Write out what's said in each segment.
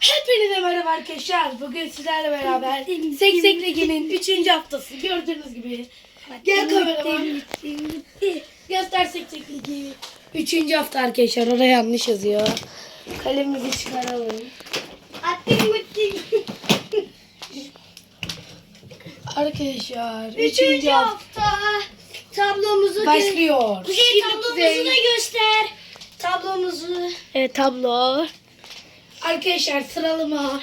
Hepinize merhaba arkadaşlar. Bugün sizlerle beraber Seksek Ligi'nin 3. haftası gördüğünüz gibi. Gel kameraman. Göster Seksek Ligi. 3. hafta arkadaşlar. Oraya yanlış yazıyor. Kalemimizi çıkaralım. Arkadaşlar 3. Üçüncü hafta hafta tablomuzu gö- başlıyor. Kuzey tablomuzu da göster. Tablomuzu. Evet tablo. Arkadaşlar sıralama.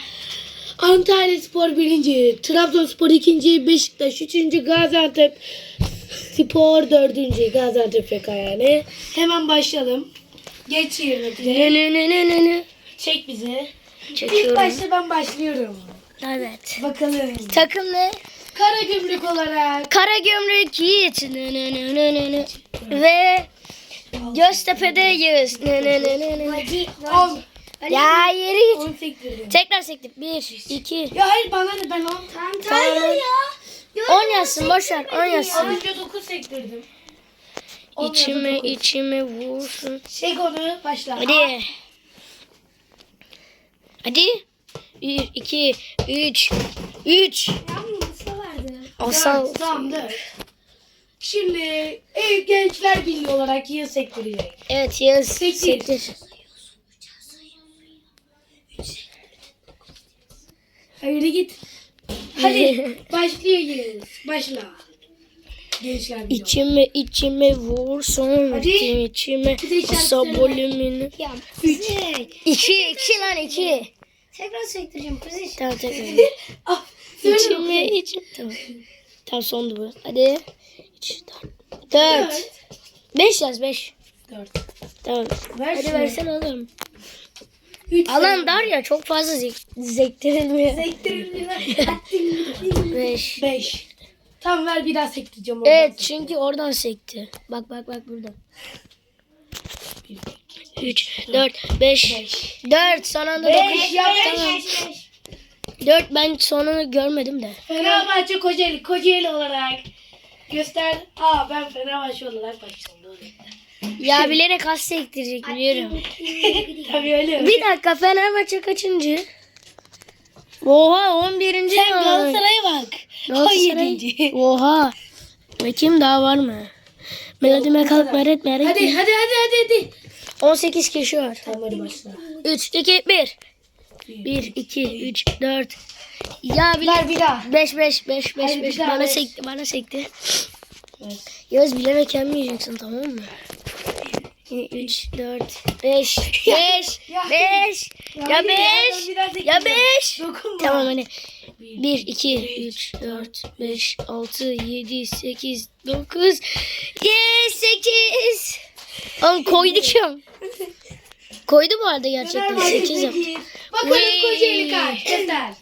Antalya Spor birinci, Trabzonspor ikinci, Beşiktaş üçüncü, Gaziantep Spor dördüncü, Gaziantep FK yani. Hemen başlayalım. Geç yerine. Ne ne ne ne ne ne. Çek bizi. İlk Çekiyorum. başta ben başlıyorum. Evet. Bakalım. Takım ne? Karagümrük olarak Karagümrük Yiğit. Ne ne ne ne ne ne. Ve Göztepe'de Yağız. Ne ne ne ne ne. 10. Ya yeri git. 10 sektirdim. Tekrar sektik. Bir, iki. Ya hayır bana ne ben 10. Tamam. On yazsın boşver. On yazsın. Önce 9 sektirdim. On İçime ya dokuz. içime vursun. Çek onu başla. Hadi. Hadi. Bir, iki, üç. Üç. Asal. Tamam, tamam dur. Şimdi ev gençler birliği olarak yıl sektirecek. Evet Yağız. Sektir. Sektir. Hayır git. Hadi başlıyor Yağız. Başla. Gençler birliği. İçime içime vursun. Hadi. İçime ver. bölümünü. Ya Üç. İki, iki lan iki. Tekrar sektireceğim Kuzey. Tamam tekrar. Ah, İçime içim. Tamam. Tamam sondu bu. Hadi. Üç, dört. Dört. Beş yaz beş. Dört. Tamam. Ver Hadi versene oğlum. Üç Alan dar ya çok fazla zek zektirilmiyor. Sektirildi. Beş. Beş. Tamam ver bir daha sektireceğim. oradan. Evet çünkü oradan sekti. Bak bak bak burada. Bir, 3, 4, 5, 4 son anda Beş 9. yap. Tamam. 4 ben sonunu görmedim de. Fenerbahçe Kocaeli. Kocaeli olarak göster. Aa ben Fenerbahçe olarak başladım. Ya bilerek az sektirecek biliyorum. Tabii öyle mi? Bir dakika Fenerbahçe kaçıncı? Oha 11. Sen ya. Galatasaray'a bak. Galatasaray. 17. Oha. Bakayım daha var mı? Melodime kalk meret meret. Hadi hadi hadi hadi hadi. 18 kişi var. Tamam hadi başla. 3, 2, 1. 1, 2, 3, 4. Ya bile... Ver bir daha. 5, 5, 5, 5, Hayır, 5. bir daha Bana sekti, bana sekti. Evet. Yağız bilerek yenmeyeceksin tamam mı? 3, 4, 5, 5, Ya. 5, ya hayır ya, 5, ben bir daha ya sektireceğim. 5. Dokunma. Tamam hani 1, 2, 3, 4, 5, 6, 7, 8, 9, yes 8. Oğlum koydu ki. Koydu bu arada gerçekten Fenerbahçe 8 yaptı. Bakalım. Kocaeli kaç. Göster.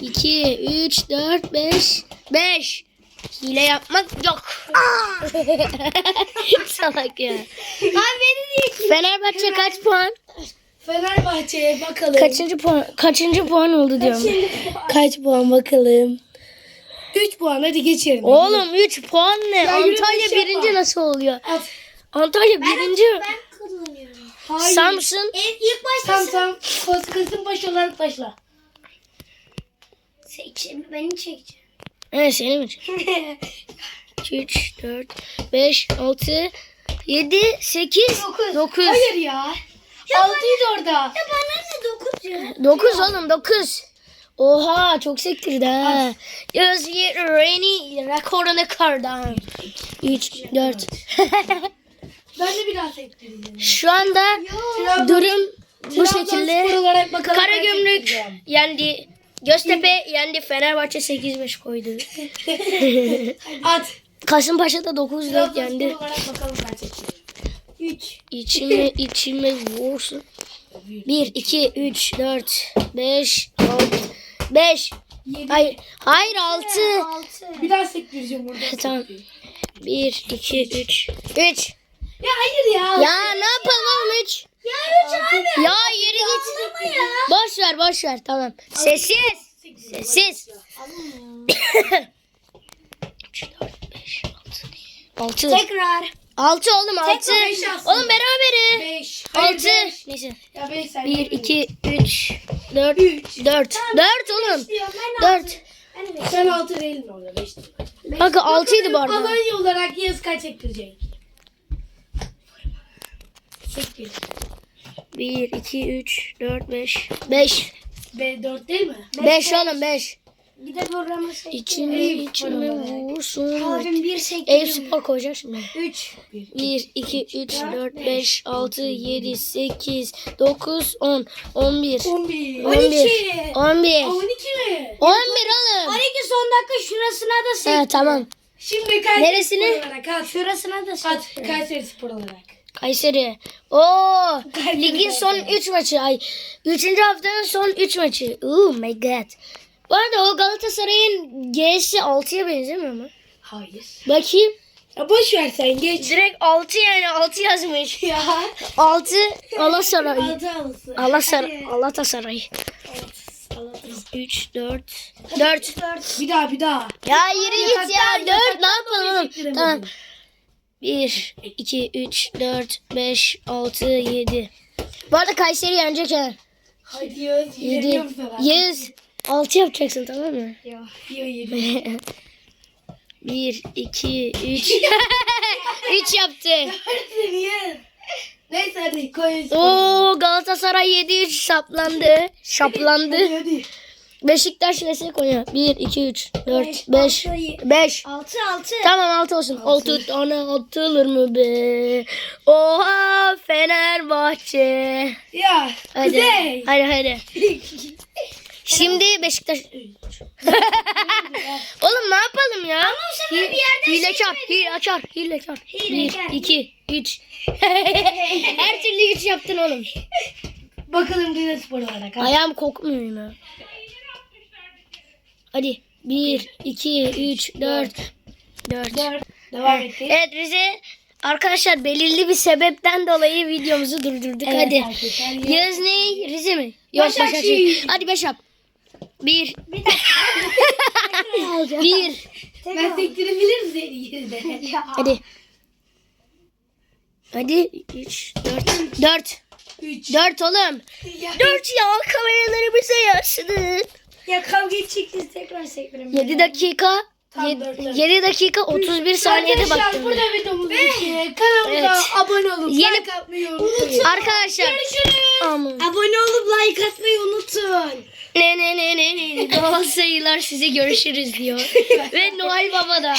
2, 3, 4, 5, 5. Hile yapmak yok. Salak ya. Abi beni niye Fenerbahçe kaç puan? Fenerbahçe'ye bakalım. Kaçıncı puan? Kaçıncı puan oldu diyorum. Kaç puan bakalım. 3 puan hadi geç yerine. Oğlum 3 puan ne? Ya yürü, Antalya beş yapma. birinci nasıl oluyor? At. Antalya birinci. Ben kullanıyorum. Hayır. Samsun. İlk, ilk başta Tamam tamam. Başı olarak başla. seçim. Beni çekeceğim. Evet seni mi? 2, 3, 4, 5, 6, 7, 8, 9. Hayır ya. Altıydı orada. Ya bana ne dokuz ya? 9 oğlum 9. Oha çok sektirdi ha. Yaz Rainy rekorunu kırdı. 3, 4. Ben de bir daha sektireceğim. Şu anda Trabzon- durum bu şekilde. Karagümrük sektireceğim. yendi. Göztepe yendi. Fenerbahçe 8-5 koydu. At. Kasımpaşa da 9-4 Trabzonspor yendi. olarak bakalım ben sektireceğim. 3. İçime içime vursun. 1, 2, 3, 4, 5, 6, 5. 7. Hayır, hayır 6. Altı. Bir daha sektireceğim burada. Tamam. 1, 2, 3, 3. Ya hayır ya. Ya ne yapalım 3? Ya üç abi. Ya yürü git. Boş ver boş ver tamam. Sessiz. Sessiz. 3, 4, 5, 6. 6. Tekrar. Altı oğlum altı. beş aslında. Oğlum berabere. 5. Altı. Neyse. Ya 5 sen. 1, 2, 3, 4, Üç. 4. 4 oğlum. Ben 4. Ben de Sen 6 değildin orada 5. Kanka 6'ydı bu arada. Alanya olarak yaz kaç ektirecek? Sektir. 1, 2, 3, 4, 5. 5. B 4 değil mi? 5 oğlum 5. Bir de programı seçtim. İçime olarak. vursun. Abim bir sektim. Eyüp spor koyacak şimdi. 3. 1, 2, 3, 4, 5, 6, 7, 8, 9, 10, 11, 11. 11, 11, 12 mi? 11 oğlum. 12 son dakika şurasına da sektim. Ha tamam. Şimdi Kayseri Neresini? Spor olarak at. Şurasına da sektim. At Kayseri Spor olarak. Kayseri. Oo, Kayseri ligin son Kayseri. 3 maçı. Ay, 3. haftanın son 3 maçı. Oh my god. Bu arada o Galatasaray'ın G'si 6'ya benzemiyor mu? Hayır. Bakayım. Ya boş ver sen geç. Direkt 6 yani 6 yazmış. Ya. 6 Alasaray. Altı alısı. Alasaray. Galatasaray. 3 4 4 Bir daha bir daha. Ya yürü git ya. Yataktan- 4 ne yapalım. Tamam. 1 2 3 4 5 6 7 Bu arada Kayseri yenecek ha. Hadi Yağız. 7 Yeniyorum sana. 100 6 yapacaksın tamam mı? Ya yeniyorum. 1 2 3 3 yaptı. Yağız. Neyse hadi koy. Oo Galatasaray 7 3 saplandı. Şaplandı. Hadi hadi. Beşiktaş vs Konya. 1 2 3 4 5 5 6 6. Tamam 6 olsun. 6 tane atılır mı be? Oha Fenerbahçe. Ya. Hadi. Kuzey. Hadi hadi. Şimdi Beşiktaş. Oğlum ne yapalım ya? Ama bu sefer bir yerden Hilekar, hilekar, hilekar. Hilekar. 1, 2, 3. Her türlü 3 yaptın oğlum. Bakalım Rize Spor olarak. Ayağım kokmuyor ya. Hadi. 1, 2, 3, 4. 4. Dört. Devam ettik. Evet Rize arkadaşlar belirli bir sebepten dolayı videomuzu durdurduk. Evet, Hadi. arkadaşlar, Yağız. Ne? Rize mi? Yok Başakşehir. Başakşehir. Hadi 5 yap. 1. alacağım. 1. Ben sektirebilirim seni. Hadi. Hadi 3 4 4 Üç. 4 oğlum. Ya. 4 ya kameraları bize yansıdı. Ya kavga edeceksiniz tekrar sektirelim. 7 dakika Tam dört, dört. 7 dakika 31 saniyede Arkadaşlar baktım. burada videomuz bitti. Kanalımıza Evet. abone olup Yeni- like atmayı unutmayın. Arkadaşlar. Aman. Abone olup like atmayı unutun. Ne ne ne ne ne Galatasaraylılar size görüşürüz diyor. Ve Noel Baba da.